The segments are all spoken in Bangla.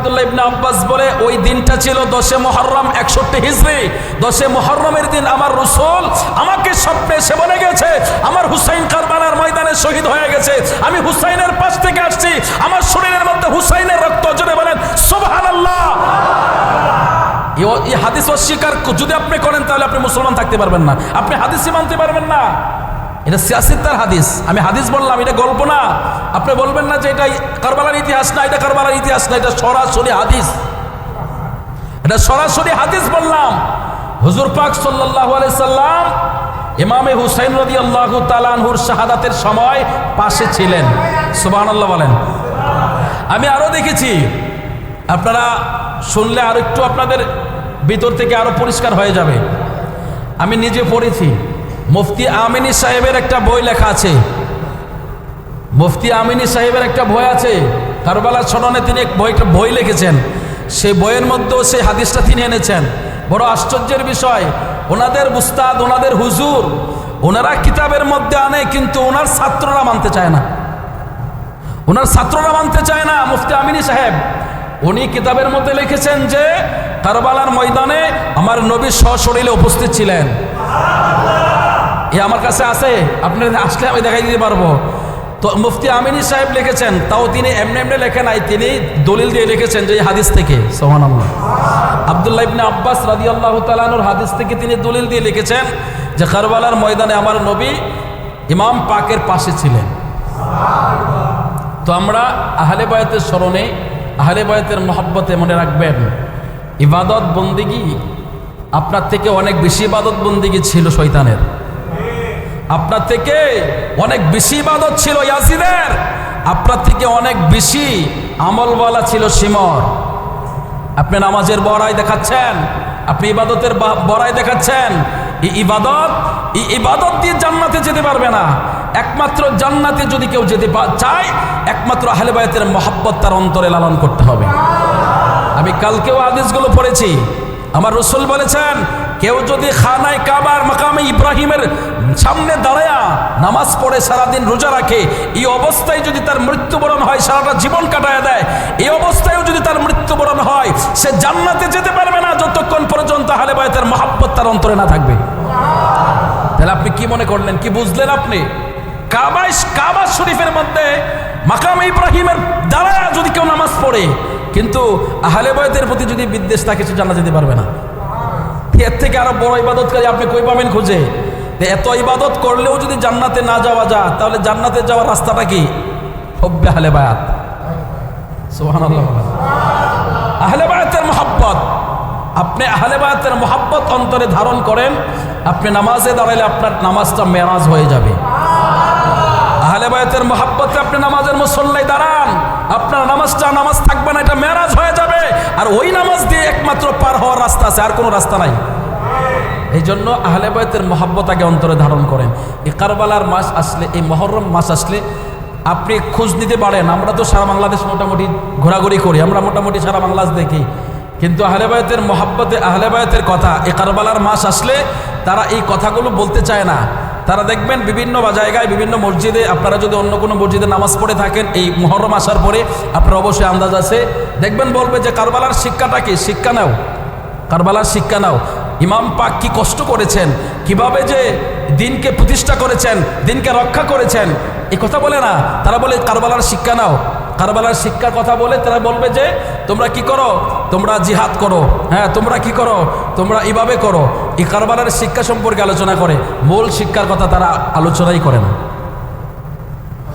আব্দুল্লাহ ইবনে আব্বাস বলে, ওই দিনটা ছিল দশে মহরম একষট্টি হিজড়ি দশে মহরমের দিন আমার রসুল আমাকে স্বপ্নে সে বলে গেছে, আমার হুসাইন কারবালার ময়দানে শহীদ হয়ে গেছে। আমি হুসাইনের পাশ থেকে আসছি, আমার শরীরের মধ্যে হুসাইনের রক্ত জোরে বলেন, সুবহানাল্লাহ! এই- এই হাদিস অস্বীকার যদি আপনি করেন তাহলে আপনি মুসলমান থাকতে পারবেন না। আপনি হাদিসই মানতে পারবেন না। এটা সিয়াসিত্তার হাদিস। আমি হাদিস বললাম, এটা গল্প না। আপনি বলবেন না যে এটা কারবালার ইতিহাস না, এটা কারবালার ইতিহাস না, এটা সরাসরি হাদিস। এটা সরাসরি হাদিস বললাম। হুজুর পাক আলাইহি সাল্লাম ইমামে হুসাইন রাদিয়াল্লাহু তাআলা আনহুর শাহাদাতের সময় পাশে ছিলেন। সুবহানাল্লাহ বলেন। আমি আরও দেখেছি। আপনারা শুনলে আর একটু আপনাদের ভিতর থেকে আরও পরিষ্কার হয়ে যাবে। আমি নিজে পড়েছি। মুফতি আমিনী সাহেবের একটা বই লেখা আছে। মুফতি আমিনী সাহেবের একটা বই আছে। কারবালার স্মরণে তিনি এক বই বই লিখেছেন। সেই বইয়ের মধ্যেও সেই হাদিসটা তিনি এনেছেন। বড় আশ্চর্যের বিষয়, ওনাদের মুস্তাদ ওনাদের হুজুর, ওনারা কিতাবের মধ্যে আনে, কিন্তু ওনার ছাত্ররা মানতে চায় না। ওনার ছাত্ররা মানতে চায় না, মুফতি আমিনী সাহেব। উনি কিতাবের মধ্যে লিখেছেন যে, কারবালার ময়দানে আমার নবী সশরীরে উপস্থিত ছিলেন। এ আমার কাছে আছে আপনি আসলে আমি দেখাই দিতে পারব। তো মুফতি আমিনী সাহেব লিখেছেন তাও তিনি এমনি এমনি লেখেন নাই তিনি দলিল দিয়ে লিখেছেন যে হাদিস থেকে। সোহান আবদুল্লাহ ইবনে আব্বাস রাদি আল্লাহ তালানুর হাদিস থেকে তিনি দলিল দিয়ে লিখেছেন যে কারবালার ময়দানে আমার নবী ইমাম পাকের পাশে ছিলেন। তো আমরা আহলে বায়তের স্মরণে আহলে বায়তের মহব্বতে মনে রাখবেন ইবাদত বন্দিগি আপনার থেকে অনেক বেশি ইবাদত বন্দিগি ছিল শয়তানের। আপনার থেকে অনেক বেশি ইবাদত ছিল ইয়াজিদের। আপনার থেকে অনেক বেশি আমলওয়ালা ছিল সিমর আপনি নামাজের বড়াই দেখাচ্ছেন, আপনি ইবাদতের বড়াই দেখাচ্ছেন। এই ইবাদত এই ইবাদত দিয়ে জান্নাতে যেতে পারবে না। একমাত্র জান্নাতে যদি কেউ যেতে চায়, একমাত্র আহলে বায়তের মহাব্বত তার অন্তরে লালন করতে হবে। আমি কালকেও আদেশগুলো পড়েছি। আমার রসুল বলেছেন কেউ যদি খানায় কাবার মাকামে ইব্রাহিমের সামনে দাঁড়ায়া নামাজ পড়ে সারাদিন রোজা রাখে, এই অবস্থায় যদি তার মৃত্যুবরণ হয়, সারাটা জীবন কাটায় দেয়, এই অবস্থায়ও যদি তার মৃত্যুবরণ হয়, সে জান্নাতে যেতে পারবে না যতক্ষণ পর্যন্ত হালে বায়তের মহাব্বত তার অন্তরে না থাকবে। তাহলে আপনি কি মনে করলেন, কি বুঝলেন আপনি? কাবাই কাবা শরীফের মধ্যে মাকাম ইব্রাহিমের দ্বারা যদি কেউ নামাজ পড়ে, কিন্তু আহলে বয়তের প্রতি যদি বিদ্বেষ থাকে, সে জানা যেতে পারবে না। এর থেকে আরও বড় ইবাদতকারী আপনি কই পাবেন খুঁজে? এত ইবাদত করলেও যদি জান্নাতে না যাওয়া যায়, তাহলে জান্নাতে যাওয়ার রাস্তাটা কি? হব্বে আহলে বায়াত। সুবহানাল্লাহ। আহলে আপনি আহলে বায়াতের মোহাব্বত অন্তরে ধারণ করেন, আপনি নামাজে দাঁড়াইলে আপনার নামাজটা মেরাজ হয়ে যাবে। আহলে বায়াতের মোহাব্বতে আপনি নামাজের মুসল্লাই দাঁড়ান, আপনার নামাজটা নামাজ থাকবে না, এটা মেরাজ হয়ে যাবে। আর ওই নামাজ দিয়ে একমাত্র পার হওয়ার রাস্তা আছে, আর কোনো রাস্তা নাই। এই জন্য আহলে বায়তের মহাব্বত আগে অন্তরে ধারণ করেন। এই কারবালার মাস আসলে, এই মহরম মাস আসলে আপনি খোঁজ নিতে পারেন। আমরা তো সারা বাংলাদেশ মোটামুটি ঘোরাঘুরি করি, আমরা মোটামুটি সারা বাংলাদেশ দেখি। কিন্তু আহলে বায়তের মহাব্বতে আহলে বায়তের কথা এ কারবালার মাস আসলে তারা এই কথাগুলো বলতে চায় না। তারা দেখবেন বিভিন্ন জায়গায়, বিভিন্ন মসজিদে, আপনারা যদি অন্য কোনো মসজিদে নামাজ পড়ে থাকেন, এই মহরম আসার পরে আপনার অবশ্যই আন্দাজ আছে। দেখবেন বলবে যে কারবালার শিক্ষাটা কি? শিক্ষা নাও। কারবালার শিক্ষা নাও। ইমাম পাক কি কষ্ট করেছেন? কীভাবে যে দিনকে প্রতিষ্ঠা করেছেন, দিনকে রক্ষা করেছেন? এই কথা বলে না। তারা বলে, কারবালার শিক্ষা নাও। কারবালার শিক্ষার কথা বলে তারা বলবে যে, তোমরা কি করো? তোমরা জিহাদ করো। হ্যাঁ তোমরা কি করো? তোমরা এইভাবে করো। এই কারবালার শিক্ষা সম্পর্কে আলোচনা করে। মূল শিক্ষার কথা তারা আলোচনাই করে না।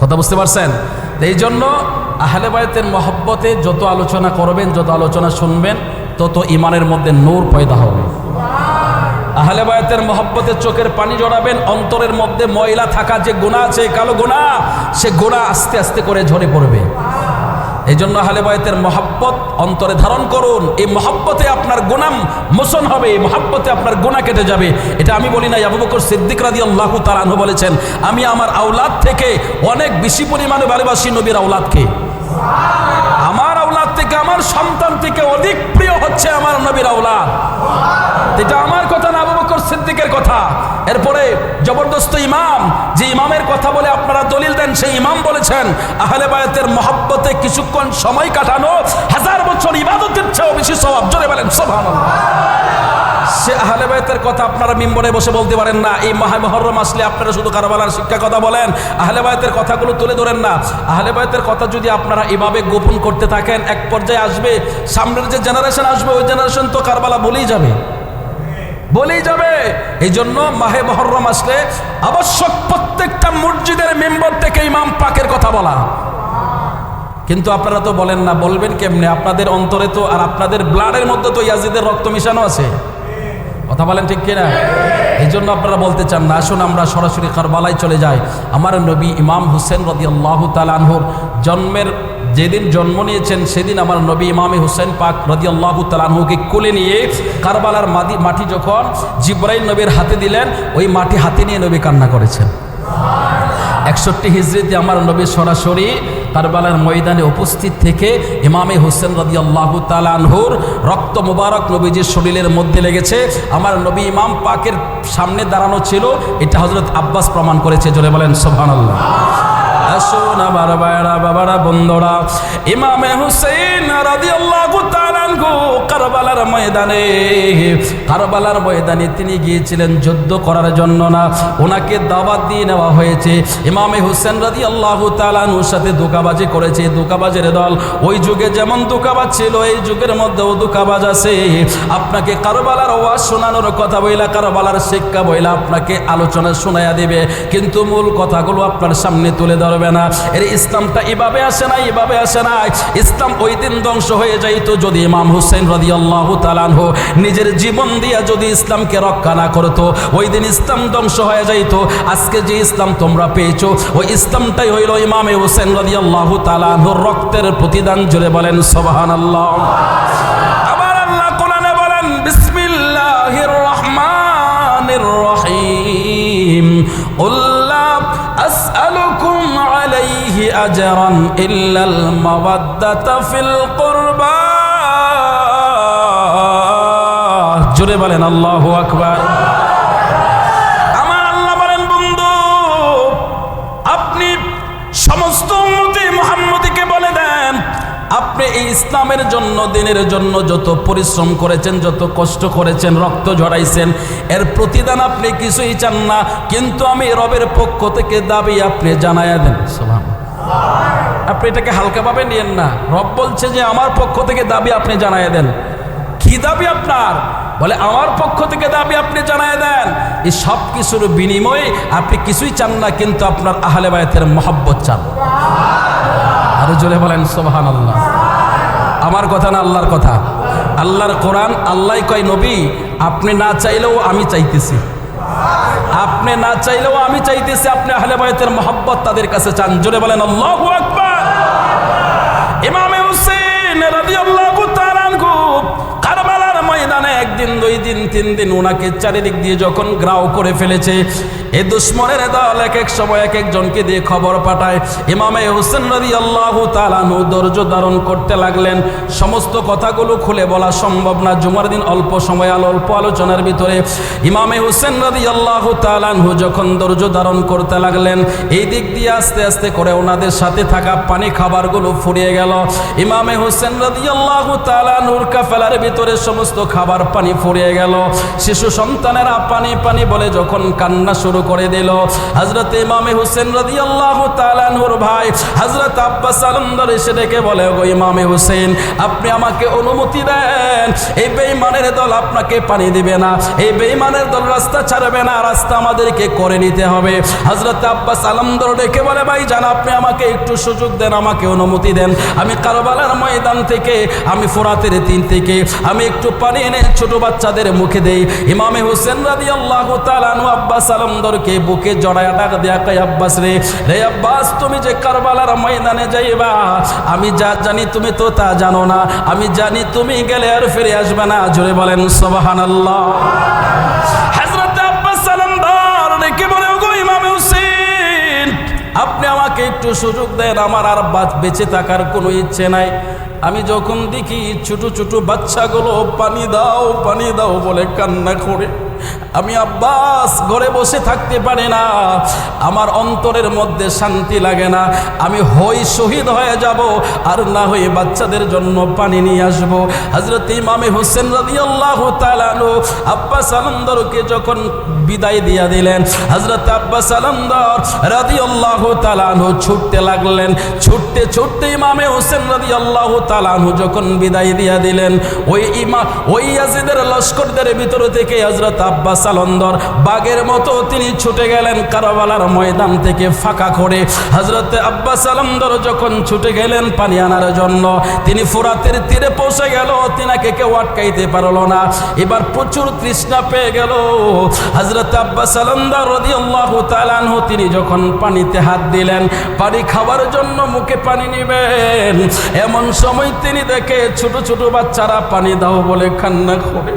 কথা বুঝতে পারছেন? এই জন্য আহলে বায়তের মহব্বতে যত আলোচনা করবেন, যত আলোচনা শুনবেন, তত ইমানের মধ্যে নূর পয়দা হবে। আহলে বায়তের মহব্বতে চোখের পানি জড়াবেন, অন্তরের মধ্যে ময়লা থাকা যে গোনা আছে কালো গোনা সে গোনা আস্তে আস্তে করে ঝরে পড়বে। এই জন্য আহলে মহাব্বত অন্তরে ধারণ করুন, এই মহাব্বতে আপনার গুনাম মোচন হবে, এই মহাব্বতে আপনার গোনা কেটে যাবে। এটা আমি বলি না আবু বকর সিদ্দিক রাদি আল্লাহ তালানহু বলেছেন, আমি আমার আওলাদ থেকে অনেক বেশি পরিমাণে ভালোবাসি নবীর আওলাদকে। আমার আওলাদ থেকে, আমার সন্তান থেকে অধিক প্রিয় হচ্ছে আমার নবীর আওলাদ এটা আমার কথা না আবু বকর সিদ্দিকের কথা এরপরে জবরদস্ত ইমাম, যে ইমামের কথা বলে আপনারা দলিল দেন, সেই ইমাম বলেছেন, আহলে বায়াতের মহাব্বতে কিছুক্ষণ সময় কাটানো, হাজার বছর সবাব জোরে বলেন সোভান সে আহলে বাইতের কথা আপনারা মিম্বরে বসে বলতে পারেন না। এই মাহে মহরম আসলে আপনারা শুধু কারবালার শিক্ষা কথা বলেন। আহলে বাইতের কথাগুলো তুলে ধরেন না। আহলে বাইতের কথা যদি আপনারা এভাবে গোপন করতে থাকেন, এক পর্যায়ে আসবে, সামনের যে জেনারেশন আসবে, ওই জেনারেশন তো কারবালা বলেই যাবে। বলেই যাবে। এই জন্য মাহে মহরম আসলে আবশ্যক প্রত্যেকটা মসজিদের মেম্বার থেকে ইমাম পাকের কথা বলা। কিন্তু আপনারা তো বলেন না, বলবেন কেমনে? আপনাদের অন্তরে তো আর আপনাদের ব্লাডের মধ্যে তো ইয়াজিদের রক্ত মিশানো আছে। কথা বলেন ঠিক কিনা? এই জন্য আপনারা বলতে চান না, আসুন আমরা সরাসরি কারবালায় চলে যাই। আমার নবী ইমাম হুসেন রদি আল্লাহ তালানহুর জন্মের যেদিন জন্ম নিয়েছেন, সেদিন আমার নবী ইমামে হুসেন পাক রদি আল্লাহ কোলে নিয়ে কারবালার মাদি মাটি যখন জিব্রাইল নবীর হাতে দিলেন, ওই মাটি হাতে নিয়ে নবী কান্না করেছেন। একষট্টি হিজড়িতে আমার নবী সরাসরি কারবালার ময়দানে উপস্থিত থেকে ইমামে হোসেন রদি আল্লাহ তালানহুর রক্ত মুবারক নবীজির শরীরের মধ্যে লেগেছে। আমার নবী ইমাম পাকের সামনে দাঁড়ানো ছিল, এটা হজরত আব্বাস প্রমাণ করেছে, জোরে বলেন সোহান আল্লাহ আসুন আমার বায়রা বাবারা বন্ধুরা। ইমামে হুসেন রাদিয়াল্লাহু তাআলা আনহু কারবালার ময়দানে। কারবালার ময়দানে তিনি গিয়েছিলেন যুদ্ধ করার জন্য না, ওনাকে দাওয়াত দিয়ে নেওয়া হয়েছে। ইমামে হুসেন রাদিয়াল্লাহু আল্লাহ আনহুর সাথে দোকাবাজি করেছে। দোকাবাজের দল, ওই যুগে যেমন দোকাবাজ ছিল, এই যুগের মধ্যেও দোকাবাজ আছে। আপনাকে কারবালার ওয়াজ শোনানোর কথা বইলা কারবালার শিক্ষা বইলা আপনাকে আলোচনা শোনায়া দিবে। কিন্তু মূল কথাগুলো আপনার সামনে তুলে ধরবে না। এর ইসলামটা এভাবে আসে না এভাবে আসে না ইসলাম ওই দিন ধ্বংস হয়ে যাইতো যদি ইমাম হুসেন রদি আল্লাহ তালানহ নিজের জীবন দিয়া যদি ইসলামকে রক্ষা না করতো, ওই দিন ইসলাম ধ্বংস হয়ে যাইতো। আজকে যে ইসলাম তোমরা পেয়েছ, ওই ইসলামটাই হইল ইমামে হুসেন রদি আল্লাহ তালানহর রক্তের প্রতিদান। জুড়ে বলেন সোবাহান আল্লাহ আবার ইল্লাল মাওয়াদ্দাতা ফিল জোরে বলেন, আল্লাহু আকবার। আমার আল্লাহ বলেন, বন্ধু, আপনি সমস্ত আপনি ইসলামের জন্য, দিনের জন্য যত পরিশ্রম করেছেন, যত কষ্ট করেছেন, রক্ত ঝরাইছেন, এর প্রতিদান আপনি কিছুই চান না, কিন্তু আমি রবের পক্ষ থেকে দাবি আপনি জানাইয়া দেন। আপনি এটাকে হালকাভাবে নিয়েন না। রব বলছে যে, আমার পক্ষ থেকে দাবি আপনি জানাইয়া দেন। কি দাবি আপনার? বলে, আমার পক্ষ থেকে দাবি আপনি জানায় দেন। এই সব কিছুর বিনিময়ে আপনি কিছুই চান না, কিন্তু আপনার আহলে বায়তের মহব্বত চান। আরও জোরে বলেন সোবাহান আল্লাহ আমার কথা না আল্লাহর কথা? আল্লাহর কোরআন আল্লাহ কয়, নবী, আপনি না চাইলেও আমি চাইতেছি। আপনি না চাইলেও আমি চাইতেছি, আপনি আহলে বায়তের মহব্বত তাদের কাছে চান। জোরে বলেন, আল্লাহ আকবার। ইমামে হুসেন রাদিয়াল্লাহু একদিন দুই দিন, তিন দিন ওনাকে চারিদিক দিয়ে যখন গ্রাও করে ফেলেছে, এ দুশ্মনের দল এক এক সময় এক একজনকে দিয়ে খবর পাঠায়। ইমামে হোসেন রাদি আল্লাহ তালানু ধৈর্য ধারণ করতে লাগলেন। সমস্ত কথাগুলো খুলে বলা সম্ভব না। জুমার দিন অল্প সময়, আলো অল্প আলোচনার ভিতরে ইমামে হোসেন রাদি আল্লাহ তালানহু যখন ধৈর্য ধারণ করতে লাগলেন, এই দিক দিয়ে আস্তে আস্তে করে ওনাদের সাথে থাকা পানি খাবারগুলো ফুরিয়ে গেল। ইমামে হোসেন রাদি আল্লাহ তালানহুর কাফেলার ভিতরে সমস্ত খাবার পানি ফুরিয়ে গেল। শিশু সন্তানেরা পানি পানি বলে যখন কান্না শুরু করে দিল। হজরত ইমামে হুসেন রাদি আল্লাহ তালানহুর ভাই হজরত আব্বাস আলমদার এসে ডেকে বলে গো ইমামে হুসেন, আপনি আমাকে অনুমতি দেন। এই বেইমানের দল আপনাকে পানি দিবে না। এই বেইমানের দল রাস্তা ছাড়বে না। রাস্তা আমাদেরকে করে নিতে হবে। হজরত আব্বাস আলমদার ডেকে বলে, ভাই জান, আপনি আমাকে একটু সুযোগ দেন, আমাকে অনুমতি দেন। আমি কারবালার ময়দান থেকে, আমি ফোরাতের তিন থেকে, আমি একটু পানি এনে ছোট বাচ্চাদের মুখে দেই। ইমামে হোসেন রাদি আল্লাহ তালানু আব্বাস আলমদরকে বুকে জড়ায় ডাক দেয়া আব্বাস রে রে আব্বাস, তুমি যে কারবালার ময়দানে যাইবা, আমি যা জানি তুমি তো তা জানো না। আমি জানি তুমি গেলে আর ফিরে আসবে না। জোরে বলেন সোবাহান আল্লাহ আপনি আমাকে একটু সুযোগ দেন। আমার আর বেঁচে থাকার কোনো ইচ্ছে নাই। আমি যখন দেখি ছোট ছোট বাচ্চাগুলো পানি দাও পানি দাও বলে কান্না করে আমি আব্বাস, ঘরে বসে থাকতে পারি না। আমার অন্তরের মধ্যে শান্তি লাগে না। আমি হই শহীদ হয়ে যাব আর না হয়ে বাচ্চাদের জন্য পানি নিয়ে আসব। হজরত ইমামে হোসেন রাজি আল্লাহ তালানু আব্বাস আনন্দরকে যখন বিদায় দিয়া দিলেন হজরত আব্বাস আনন্দর রাজি আল্লাহ তালানু ছুটতে লাগলেন। ছুটতে ছুটতে ইমামে হোসেন রাজি আল্লাহ তালানু যখন বিদায় দিয়া দিলেন, ওই ইমা, ওই ইয়াজিদের লস্করদের ভিতর থেকে হজরত আব্বাস আলন্দর বাগের মতো তিনি ছুটে গেলেন কারাবালার ময়দান থেকে ফাঁকা করে। হজরত আব্বাস আলন্দর যখন ছুটে গেলেন পানি আনার জন্য, তিনি ফুরাতের তীরে পৌঁছে গেল, তিনাকে কেউ আটকাইতে পারল না। এবার প্রচুর তৃষ্ণা পেয়ে গেল। হজরত আব্বাস আলন্দর রদি আল্লাহ তালানহু তিনি যখন পানিতে হাত দিলেন, পানি খাবার জন্য মুখে পানি নিবেন। এমন সময় তিনি দেখে ছোট ছোট বাচ্চারা পানি দাও বলে কান্না করে।